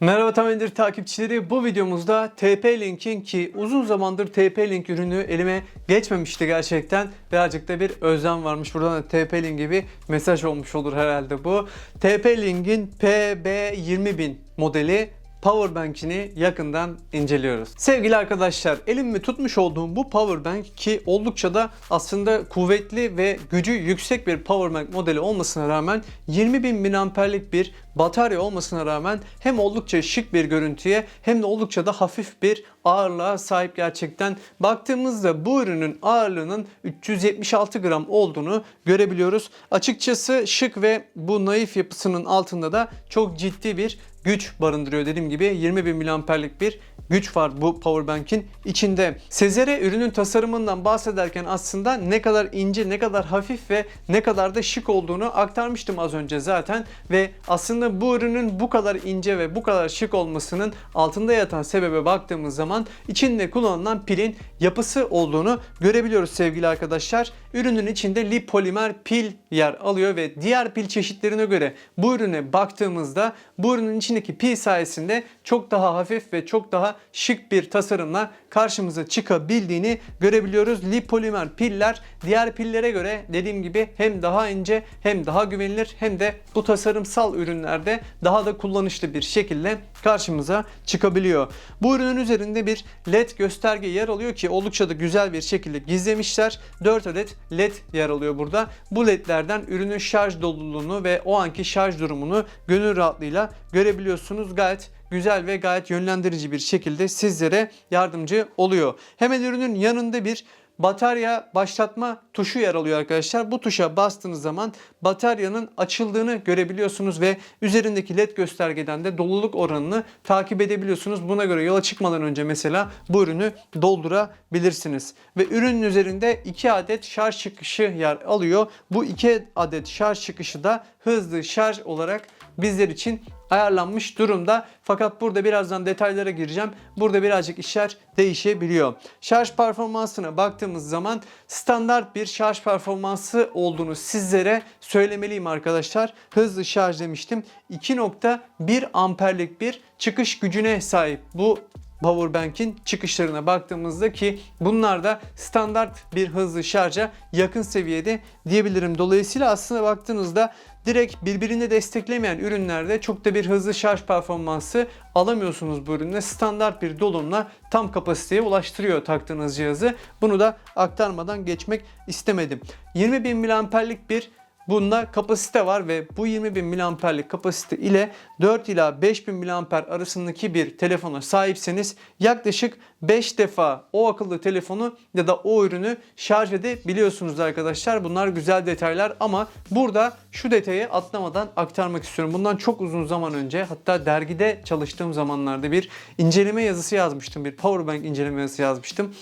Merhaba Tamendir takipçileri. Bu videomuzda TP-Link'in ki uzun zamandır TP-Link ürünü elime geçmemişti gerçekten. Birazcık da bir özlem varmış. Buradan da TP-Link gibi mesaj olmuş olur herhalde bu. TP-Link'in PB20000 modeli Powerbank'ini yakından inceliyoruz. Sevgili arkadaşlar elimde tutmuş olduğum bu Powerbank ki oldukça da aslında kuvvetli ve gücü yüksek bir Powerbank modeli olmasına rağmen 20.000 mAh'lik bir batarya olmasına rağmen hem oldukça şık bir görüntüye hem de oldukça da hafif bir ağırlığa sahip gerçekten. Baktığımızda bu ürünün ağırlığının 376 gram olduğunu görebiliyoruz. Açıkçası şık ve bu naif yapısının altında da çok ciddi bir güç barındırıyor. Dediğim gibi 20.000 miliamperlik bir güç var bu powerbank'in içinde. Sezere ürünün tasarımından bahsederken aslında ne kadar ince, ne kadar hafif ve ne kadar da şık olduğunu aktarmıştım az önce zaten ve aslında bu ürünün bu kadar ince ve bu kadar şık olmasının altında yatan sebebe baktığımız zaman içinde kullanılan pilin yapısı olduğunu görebiliyoruz sevgili arkadaşlar. Ürünün içinde lip polimer pil yer alıyor ve diğer pil çeşitlerine göre bu ürüne baktığımızda bu ürünün içindeki pil sayesinde çok daha hafif ve çok daha şık bir tasarımla karşımıza çıkabildiğini görebiliyoruz. Lip polimer piller diğer pillere göre dediğim gibi hem daha ince hem daha güvenilir hem de bu tasarımsal ürünlerde daha da kullanışlı bir şekilde karşımıza çıkabiliyor. Bu ürünün üzerinde bir led gösterge yer alıyor ki oldukça da güzel bir şekilde gizlemişler. 4 adet led yer alıyor burada. Bu ledlerden ürünün şarj doluluğunu ve o anki şarj durumunu gönül rahatlığıyla görebiliyorsunuz. Gayet güzel ve gayet yönlendirici bir şekilde sizlere yardımcı oluyor. Hemen ürünün yanında bir batarya başlatma tuşu yer alıyor arkadaşlar. Bu tuşa bastığınız zaman bataryanın açıldığını görebiliyorsunuz ve üzerindeki led göstergeden de doluluk oranını takip edebiliyorsunuz. Buna göre yola çıkmadan önce mesela bu ürünü doldurabilirsiniz. Ve ürünün üzerinde 2 adet şarj çıkışı yer alıyor. Bu 2 adet şarj çıkışı da hızlı şarj olarak bizler için ayarlanmış durumda. Fakat burada birazdan detaylara gireceğim. Burada birazcık işler değişebiliyor. Şarj performansına baktığımız zaman standart bir şarj performansı olduğunu sizlere söylemeliyim arkadaşlar. Hızlı şarj demiştim. 2.1 amperlik bir çıkış gücüne sahip bu Powerbank'in çıkışlarına baktığımızda ki bunlar da standart bir hızlı şarja yakın seviyede diyebilirim. Dolayısıyla aslında baktığınızda direkt birbirini desteklemeyen ürünlerde çok da bir hızlı şarj performansı alamıyorsunuz bu ürünle. Standart bir dolumla tam kapasiteye ulaştırıyor taktığınız cihazı. Bunu da aktarmadan geçmek istemedim. 20.000 miliamperlik bir Bunda kapasite var ve bu 20.000 miliamperlik kapasite ile 4 ila 5000 miliamper arasındaki bir telefona sahipseniz yaklaşık 5 defa o akıllı telefonu ya da o ürünü şarj edebiliyorsunuz arkadaşlar. Bunlar güzel detaylar ama burada şu detayı atlamadan aktarmak istiyorum. Bundan çok uzun zaman önce hatta dergide çalıştığım zamanlarda bir inceleme yazısı yazmıştım. Bir powerbank inceleme yazısı yazmıştım.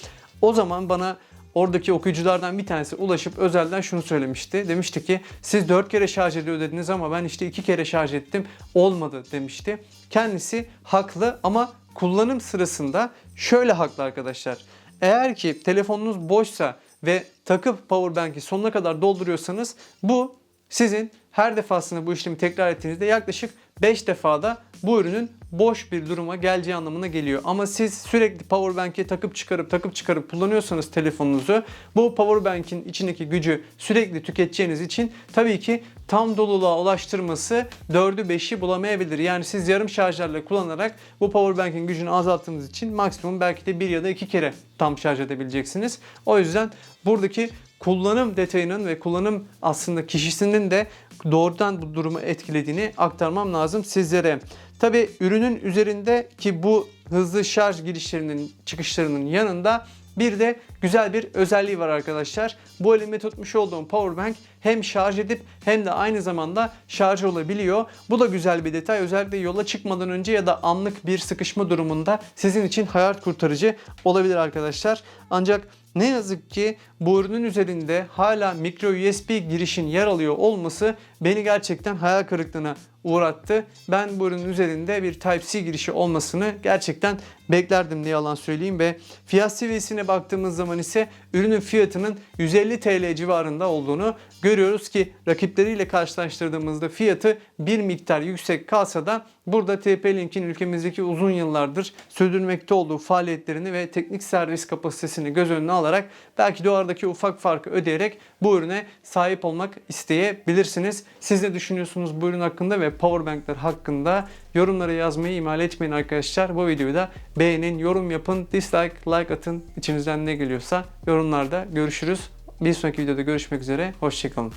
O zaman bana oradaki okuyuculardan bir tanesi ulaşıp özelden şunu söylemişti. Demişti ki siz 4 kere şarj ediyor dediniz ama ben işte 2 kere şarj ettim olmadı demişti. Kendisi haklı ama kullanım sırasında şöyle haklı arkadaşlar. Eğer ki telefonunuz boşsa ve takıp powerbank'i sonuna kadar dolduruyorsanız bu sizin her defasında bu işlemi tekrar ettiğinizde yaklaşık 5 defada bu ürünün boş bir duruma geleceği anlamına geliyor. Ama siz sürekli powerbank'e takıp çıkarıp takıp çıkarıp kullanıyorsanız telefonunuzu bu powerbank'in içindeki gücü sürekli tüketeceğiniz için tabii ki tam doluluğa ulaştırması 4'ü 5'i bulamayabilir. Yani siz yarım şarjlarla kullanarak bu powerbank'in gücünü azalttığınız için maksimum belki de bir ya da iki kere tam şarj edebileceksiniz. O yüzden buradaki kullanım detayının ve kullanım aslında kişisinin de doğrudan bu durumu etkilediğini aktarmam lazım sizlere. Tabi ürünün üzerinde ki bu hızlı şarj girişlerinin çıkışlarının yanında bir de güzel bir özelliği var arkadaşlar. Bu elimde tutmuş olduğum powerbank hem şarj edip hem de aynı zamanda şarj olabiliyor. Bu da güzel bir detay. Özellikle yola çıkmadan önce ya da anlık bir sıkışma durumunda sizin için hayat kurtarıcı olabilir arkadaşlar. Ancak ne yazık ki bu ürünün üzerinde hala micro USB girişin yer alıyor olması beni gerçekten hayal kırıklığına uğrattı. Ben bu ürünün üzerinde bir Type-C girişi olmasını gerçekten beklerdim ne yalan söyleyeyim ve fiyat seviyesine baktığımız zaman ise ürünün fiyatının 150 TL civarında olduğunu görüyoruz ki rakipleriyle karşılaştırdığımızda fiyatı bir miktar yüksek kalsa da burada TP-Link'in ülkemizdeki uzun yıllardır sürdürmekte olduğu faaliyetlerini ve teknik servis kapasitesini göz önüne alarak belki de aradaki ufak farkı ödeyerek bu ürüne sahip olmak isteyebilirsiniz. Siz ne düşünüyorsunuz bu ürün hakkında ve powerbankler hakkında yorumlara yazmayı ihmal etmeyin arkadaşlar. Bu videoyu da beğenin, yorum yapın, dislike, like atın. İçinizden ne geliyorsa yorumlarda görüşürüz. Bir sonraki videoda görüşmek üzere. Hoşçakalın.